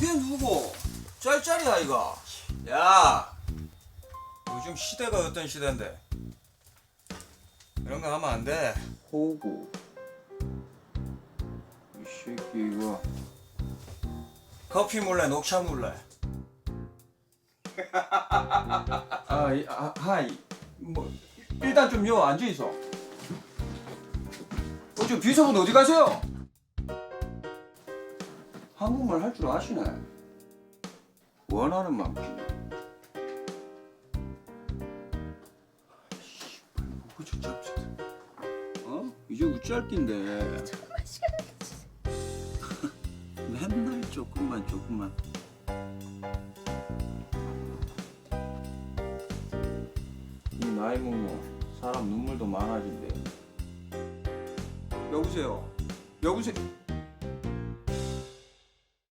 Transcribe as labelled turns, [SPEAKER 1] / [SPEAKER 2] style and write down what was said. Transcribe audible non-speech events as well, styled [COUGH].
[SPEAKER 1] 이게 누구? 짤짤이 아이가. 야, 요즘 시대가 어떤 시대인데? 이런 거 하면 안 돼. 호구. 이 새끼 이거. 커피 몰래, 녹차 몰래. [LAUGHS] 아, 이, 아, 하이. 뭐 일단 좀요 앉아 있어. 어, 저 비서분 어디 가세요? 한국말 할 줄 아시네. 원하는 만큼. 아이씨, 뭐고 저 잡지들. 어? 이제 우짤 낀데. 맨날 조금만 조금만. 이 나이 먹고 사람 눈물도 많아진대. 여보세요. 여보세요.